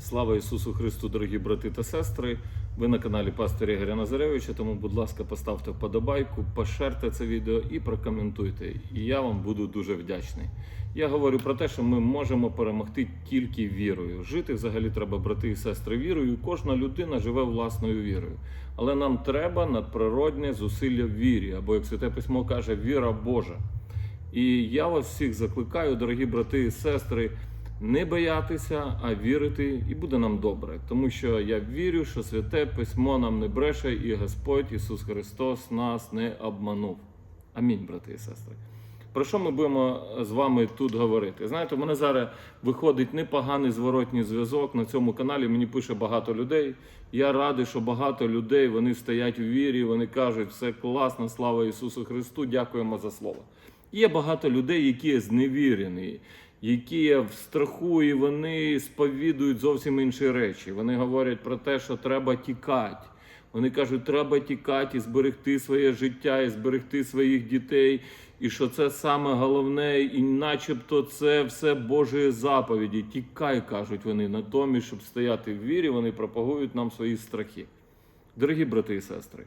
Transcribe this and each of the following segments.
Слава Ісусу Христу, дорогі брати та сестри. Ви на каналі Пастора Ігоря Назаревича, тому, будь ласка, поставте вподобайку, пошерте це відео і прокоментуйте. І я вам буду дуже вдячний. Я говорю про те, що ми можемо перемогти тільки вірою. Жити взагалі треба, брати і сестри, вірою. Кожна людина живе власною вірою. Але нам треба надприродне зусилля в вірі, або як святе письмо каже, віра Божа. І я вас всіх закликаю, дорогі брати і сестри, не боятися, а вірити, і буде нам добре. Тому що я вірю, що святе письмо нам не бреше, і Господь Ісус Христос нас не обманув. Амінь, брати і сестри. Про що ми будемо з вами тут говорити? Знаєте, у мене зараз виходить непоганий зворотній зв'язок на цьому каналі. Мені пише багато людей. Я радий, що багато людей вони стоять у вірі, вони кажуть, все класно, слава Ісусу Христу, дякуємо за слово. Є багато людей, які зневірені, які в страху, і вони сповідують зовсім інші речі. Вони говорять про те, що треба тікати. Вони кажуть, треба тікати і зберегти своє життя, і зберегти своїх дітей, і що це саме головне, і начебто це все Божі заповіді. Тікай, кажуть вони, натомість, щоб стояти в вірі, вони пропагують нам свої страхи. Дорогі брати і сестри,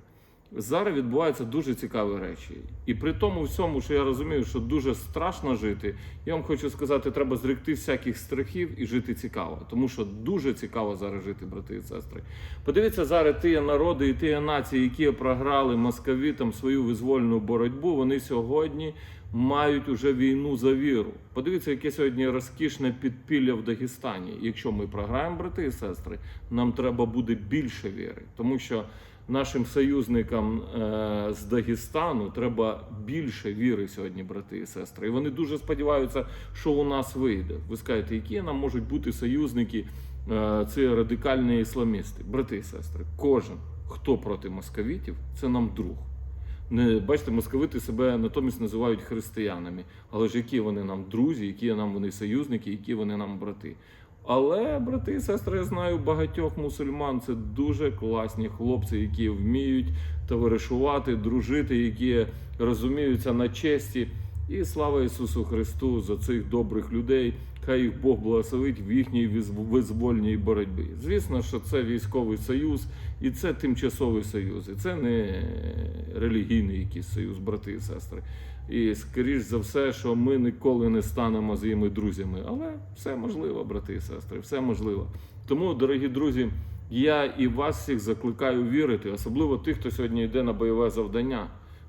зараз відбуваються дуже цікаві речі. І при тому всьому, що я розумію, що дуже страшно жити, я вам хочу сказати, треба зректи всяких страхів і жити цікаво. Тому що дуже цікаво зараз жити, брати і сестри. Подивіться зараз ті народи і ті нації, які програли московітам свою визвольну боротьбу, вони сьогодні мають уже війну за віру. Подивіться, яке сьогодні розкішне підпілля в Дагестані. Якщо ми програємо, брати і сестри, нам треба буде більше віри, тому що нашим союзникам е, з Дагестану треба більше віри сьогодні, брати і сестри. І вони дуже сподіваються, що у нас вийде. Ви скажете, які нам можуть бути союзники? Е, це радикальні ісламісти, брати і сестри. Кожен, хто проти московітів, це нам друг. Не бачите, московити себе натомість називають християнами. Але ж які вони нам друзі, які нам вони союзники, які вони нам брати. Але, брати і сестри, я знаю багатьох мусульман. Це дуже класні хлопці, які вміють товаришувати, дружити, які розуміються на честі. І слава Ісусу Христу за цих добрих людей. Хай їх Бог благословить в їхній виз- визвольній боротьбі. Звісно, що це військовий союз, і це тимчасовий союз, і це не релігійний якийсь союз, брати і сестри. І скоріш за все, що ми ніколи не станемо з їми друзями. Але все можливо, брати і сестри, все можливо. Тому, дорогі друзі, я і вас всіх закликаю вірити, особливо тих, хто сьогодні йде на бойове завдання.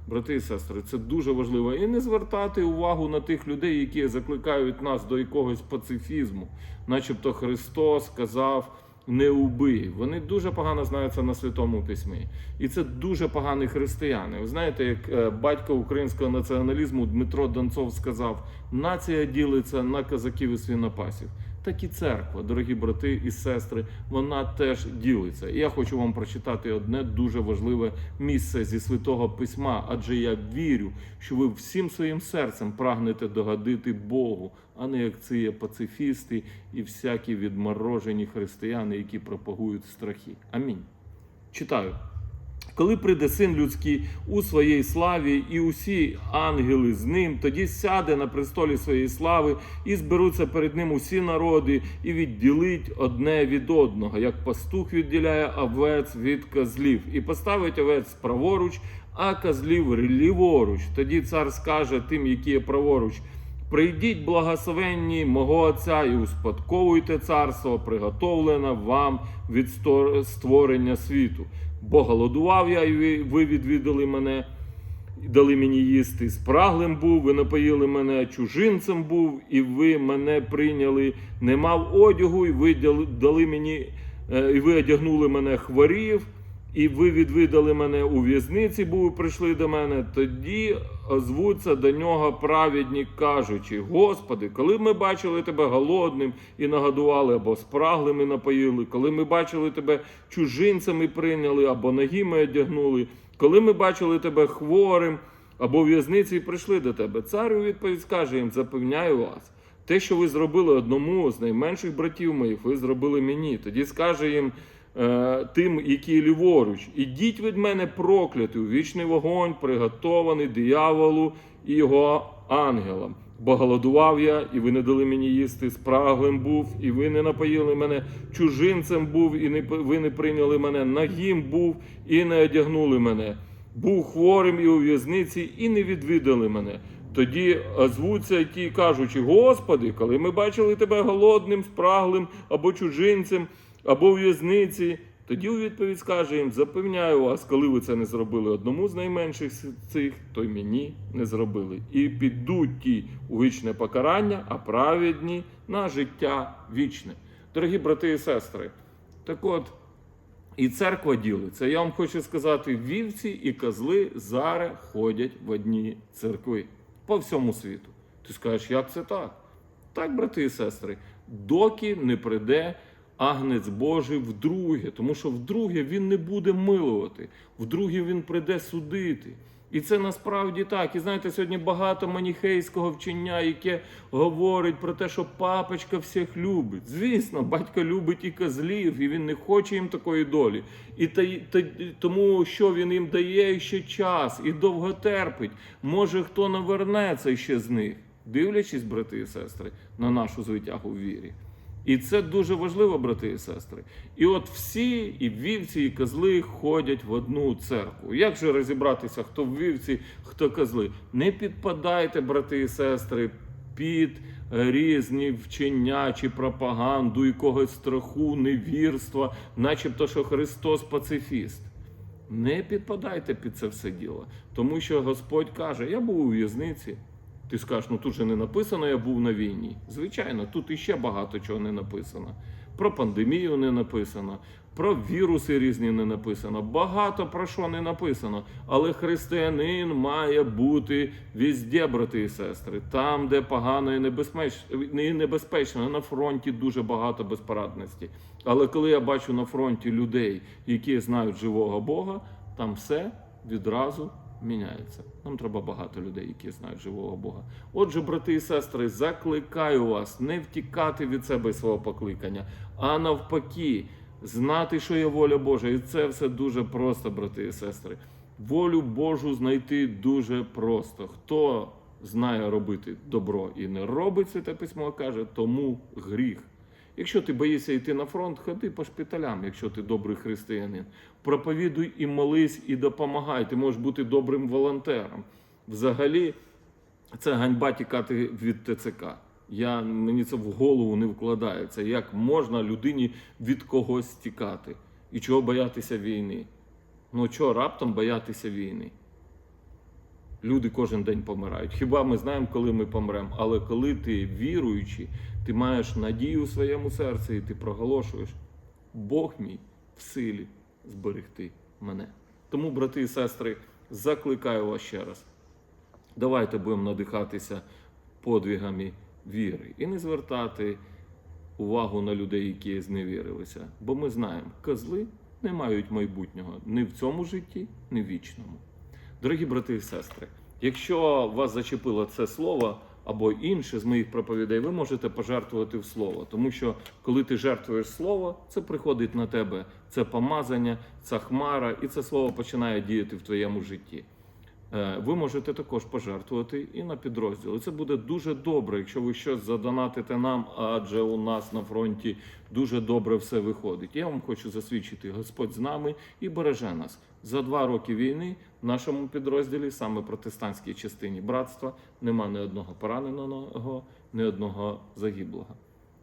Брати і сестри, це дуже важливо. І не звертати увагу на тих людей, які закликають нас до якогось пацифізму, начебто Христос сказав. Не убий. Вони дуже погано знаються на святому письмі, і це дуже погані християни. Ви знаєте, як е, батько українського націоналізму Дмитро Донцов сказав: нація ділиться на козаків і свинопасів. Так і церква, дорогі брати і сестри, вона теж ділиться. І я хочу вам прочитати одне дуже важливе місце зі святого письма, адже я вірю, що ви всім своїм серцем прагнете догодити Богу, а не як ці є пацифісти і всякі відморожені християни, які пропагують страхи. Амінь. Читаю. Коли прийде син людський у своїй славі, і усі ангели з ним, тоді сяде на престолі своєї слави, і зберуться перед ним усі народи, і відділить одне від одного, як пастух відділяє овець від козлів, і поставить овець праворуч, а козлів ліворуч. Тоді цар скаже тим, які є праворуч. Прийдіть, благословенні мого Отця, і успадковуйте царство, приготовлене вам від створення світу. Бо голодував я, і ви- відвідали мене, дали мені їсти. Спраглим був, ви напоїли мене, чужинцем був, і ви мене прийняли. Не мав одягу, і ви дали мені, е, і ви одягнули мене хворів. І ви відвідали мене у в'язниці, був і прийшли до мене. Тоді озвуться до нього праведні, кажучи: Господи, коли ми бачили тебе голодним і нагодували, або спраглим і напоїли, коли ми бачили тебе чужинцями прийняли, або нагими одягнули, коли ми бачили тебе хворим, або в'язниці і прийшли до тебе. Цар у відповідь скаже їм: запевняю вас. Те, що ви зробили одному з найменших братів моїх, ви зробили мені. Тоді скаже їм тим, які ліворуч, ідіть від мене прокляти у вічний вогонь, приготований дияволу і його ангелам. Бо голодував я, і ви не дали мені їсти, спраглим був, і ви не напоїли мене, чужинцем був, і не, ви не прийняли мене, нагим був, і не одягнули мене. Був хворим і у в'язниці, і не відвідали мене. Тоді озвуться ті, кажучи: Господи, коли ми бачили тебе голодним, спраглим або чужинцем, або в в'язниці. Тоді у відповідь скаже їм: запевняю вас, коли ви це не зробили одному з найменших цих, то й мені не зробили. І підуть ті у вічне покарання, а праведні на життя вічне. Дорогі брати і сестри, так от. І церква ділиться. Я вам хочу сказати, вівці і козли зараз ходять в одні церкви по всьому світу. Ти скажеш, як це так? Так, брати і сестри, доки не прийде агнець Божий вдруге, тому що вдруге він не буде милувати, вдруге він прийде судити. І це насправді так. І знаєте, сьогодні багато маніхейського вчення, яке говорить про те, що папочка всіх любить. Звісно, батько любить і козлів, і він не хоче їм такої долі. І та, та, тому, що він їм дає ще час і довго терпить. Може, хто навернеться ще з них, дивлячись, брати і сестри, на нашу звитягу в вірі. І це дуже важливо, брати і сестри. І от всі, і вівці, і козли ходять в одну церкву. Як же розібратися, хто вівці, хто козли? Не підпадайте, брати і сестри, під різні вчення чи пропаганду, якогось страху, невірства, начебто, що Христос пацифіст. Не підпадайте під це все діло, тому що Господь каже: я був у в'язниці. Ти скажеш, ну тут же не написано, я був на війні. Звичайно, тут іще багато чого не написано. Про пандемію не написано, про віруси різні не написано. Багато про що не написано. Але християнин має бути візде, брати і сестри, там, де погано і небезпечно, і небезпечно. На фронті дуже багато безпорадності. Але коли я бачу на фронті людей, які знають живого Бога, там все відразу міняється. Нам треба багато людей, які знають живого Бога. Отже, брати і сестри, закликаю вас не втікати від себе свого покликання, а навпаки, знати, що є воля Божа. І це все дуже просто, брати і сестри. Волю Божу знайти дуже просто. Хто знає робити добро і не робить, святе письмо каже, тому гріх. Якщо ти боїшся йти на фронт, ходи по шпиталям, якщо ти добрий християнин. Проповідуй і молись, і допомагай. Ти можеш бути добрим волонтером. Взагалі, це ганьба тікати від ТЦК. Я, мені це в голову не вкладається. Як можна людині від когось тікати? І чого боятися війни? Ну чого раптом боятися війни? Люди кожен день помирають. Хіба ми знаємо, коли ми помремо? Але коли ти віруючий, ти маєш надію у своєму серці, і ти проголошуєш, Бог мій в силі зберегти мене. Тому, брати і сестри, закликаю вас ще раз. Давайте будемо надихатися подвигами віри і не звертати увагу на людей, які зневірилися. Бо ми знаємо, козли не мають майбутнього ні в цьому житті, ні в вічному. Дорогі брати і сестри, якщо вас зачепило це слово або інше з моїх проповідей, ви можете пожертвувати в слово. Тому що коли ти жертвуєш слово, це приходить на тебе, це помазання, це хмара, і це слово починає діяти в твоєму житті. Е, Ви можете також пожертвувати і на підрозділ. І Це буде дуже добре, якщо ви щось задонатите нам, адже у нас на фронті дуже добре все виходить. Я вам хочу засвідчити, Господь з нами і береже нас. За два роки війни в нашому підрозділі, саме протестантській частині братства, нема ні одного пораненого, ні одного загиблого.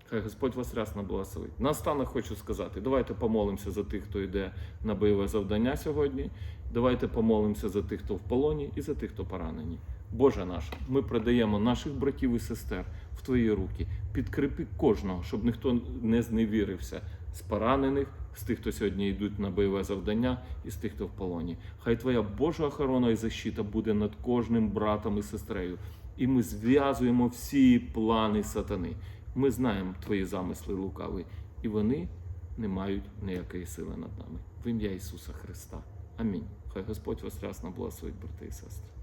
Хай Господь вас рясно благословить. Наостанок хочу сказати: давайте помолимося за тих, хто йде на бойове завдання сьогодні. Давайте помолимося за тих, хто в полоні, і за тих, хто поранені. Боже наш, ми предаємо наших братів і сестер в Твої руки. Підкріпи кожного, щоб ніхто не зневірився з поранених, з тих, хто сьогодні йдуть на бойове завдання, і з тих, хто в полоні. Хай Твоя Божа охорона і защита буде над кожним братом і сестрею. І ми зв'язуємо всі плани сатани. Ми знаємо твої замисли лукаві, і вони не мають ніякої сили над нами. В ім'я Ісуса Христа. Амінь. Хай Господь вас рясно благословить, брати і сестри.